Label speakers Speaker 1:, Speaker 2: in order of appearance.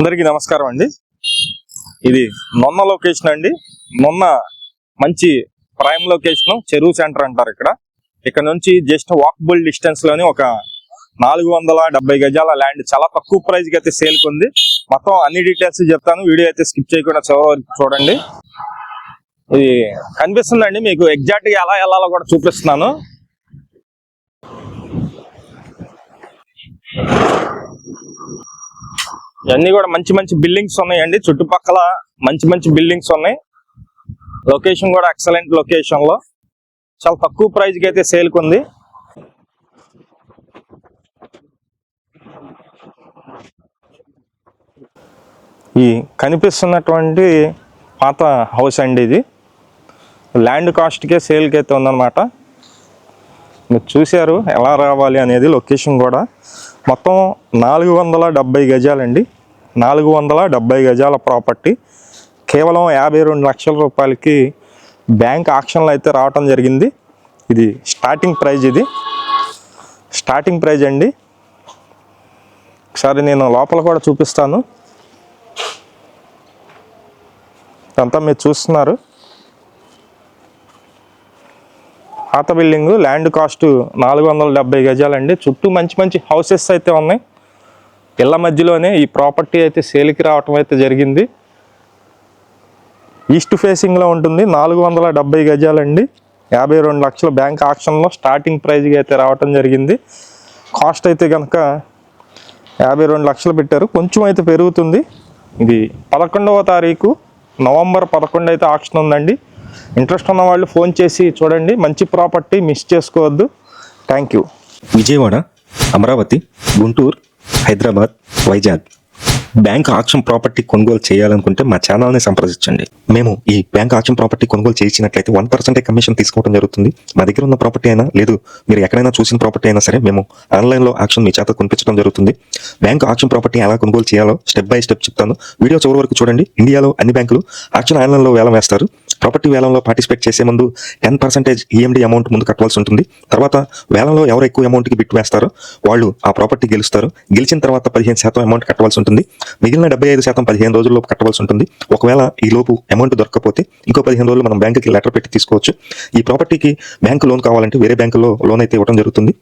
Speaker 1: అందరికీ నమస్కారం అండి. ఇది నొన్న లొకేషన్ అండి. నొన్న మంచి ప్రైమ్ లొకేషన్ చెరువు సెంటర్ అంటారు ఇక్కడ. ఇక్కడ నుంచి జస్ట్ వాకబుల్ డిస్టెన్స్లోని ఒక నాలుగు వందల డెబ్బై గజాల ల్యాండ్. చాలా తక్కువ ప్రైస్కి అయితే సేల్ ఉంది. మొత్తం అన్ని డీటెయిల్స్ చెప్తాను. వీడియో అయితే స్కిప్ చేయకుండా చివరి వరకు చూడండి. ఇది కనిపిస్తుందండి. మీకు ఎగ్జాక్ట్గా ఎలా వెళ్ళాలో కూడా చూపిస్తున్నాను. ఇవన్నీ కూడా మంచి మంచి బిల్డింగ్స్ ఉన్నాయండి. చుట్టుపక్కల మంచి మంచి బిల్డింగ్స్ ఉన్నాయి. లొకేషన్ కూడా ఎక్సలెంట్ లొకేషన్లో. చాలా తక్కువ ప్రైస్కి అయితే సేల్ ఉంది. ఈ కనిపిస్తున్నటువంటి పాత హౌస్ అండి ఇది. ల్యాండ్ కాస్ట్కే సేల్కి అయితే ఉందన్నమాట. మీరు చూశారు ఎలా రావాలి అనేది లొకేషన్ కూడా. మొత్తం నాలుగు వందల డెబ్బై గజాలండి. నాలుగు వందల డెబ్బై గజాల ప్రాపర్టీ. కేవలం యాభై రెండు లక్షల రూపాయలకి బ్యాంక్ ఆక్షన్లు అయితే రావటం జరిగింది. ఇది స్టార్టింగ్ ప్రైజ్ ఇది. స్టార్టింగ్ ప్రైజ్ అండి. ఒకసారి నేను లోపల కూడా చూపిస్తాను. అంతా మీరు చూస్తున్నారు. పాత బిల్డింగ్ ల్యాండ్ కాస్ట్ నాలుగు వందల డెబ్బై గజాలండి. చుట్టూ మంచి మంచి హౌసెస్ అయితే ఉన్నాయి. ఇళ్ళ మధ్యలోనే ఈ ప్రాపర్టీ అయితే సేల్కి రావటం అయితే జరిగింది. ఈస్ట్ ఫేసింగ్లో ఉంటుంది. నాలుగు వందల డెబ్బై గజాలండి. యాభై రెండు లక్షల బ్యాంక్ ఆక్షన్లో స్టార్టింగ్ ప్రైజ్గా అయితే రావటం జరిగింది. కాస్ట్ అయితే కనుక యాభై రెండు లక్షలు పెట్టారు. కొంచెం అయితే పెరుగుతుంది. ఇది పదకొండవ తారీఖు. నవంబర్ పదకొండు అయితే ఆక్షన్ ఉందండి. ఇంట్రెస్ట్ ఉన్న వాళ్ళు ఫోన్ చేసి చూడండి మంచి ప్రాపర్టీ మిస్ చేసుకోవద్దు. Thank you
Speaker 2: Vijayawada Amaravati Guntur Hyderabad Vizag. Bank auction property కొనుగోలు చేయాలనుకుంటే మా ఛానల్ని సంప్రదించండి. మేము ఈ బ్యాంక్ ఆక్షన్ ప్రాపర్టీ కొనుగోలు చేయించినట్లయితే వన్ పర్సెంటే కమిషన్ తీసుకోవడం జరుగుతుంది. మా దగ్గర ఉన్న ప్రాపర్టీ అయినా లేదు మీరు ఎక్కడైనా చూసిన ప్రాపర్టీ అయినా సరే మేము ఆన్లైన్లో ఆక్షన్ మీ చేత కొనిపించడం జరుగుతుంది. బ్యాంక్ ఆక్షన్ ప్రాపర్టీ ఎలా కొనుగోలు చేయాలో స్టెప్ బై స్టెప్ చెప్తాను. వీడియో చివరి వరకు చూడండి. ఇండియాలో అన్ని బ్యాంకులు ఆక్షన్ ఆన్లైన్లో వేలం వేస్తారు. ప్రాపర్టీ వేలంలో పార్టిసిపేట్ చేసే ముందు టెన్ పర్సెంటేజ్ ఈఎండి అమౌంట్ ముందు కట్టవలసి ఉంటుంది. తర్వాత వేలంలో ఎవరు ఎక్కువ అమౌంట్కి బిట్ వేస్తారో వాళ్ళు ఆ ప్రాపర్టీ గెలుస్తారు. గెలిచిన తర్వాత పదిహేను శాతం అమౌంట్ కట్టవలసి ఉంటుంది. మిగిలిన డెబ్బై ఐదు శాతం పదిహేను రోజుల్లో కట్టవలసి ఉంటుంది. ఒకవేళ ఈ లోపు అమౌంట్ దొరకకపోతే ఇంకో పదిహేను రోజులు మనం బ్యాంకుకి లెటర్ పెట్టి తీసుకోవచ్చు. ఈ ప్రాపర్టీకి బ్యాంకు లోన్ కావాలంటే వేరే బ్యాంకులో లోన్ అయితే ఇవ్వడం జరుగుతుంది.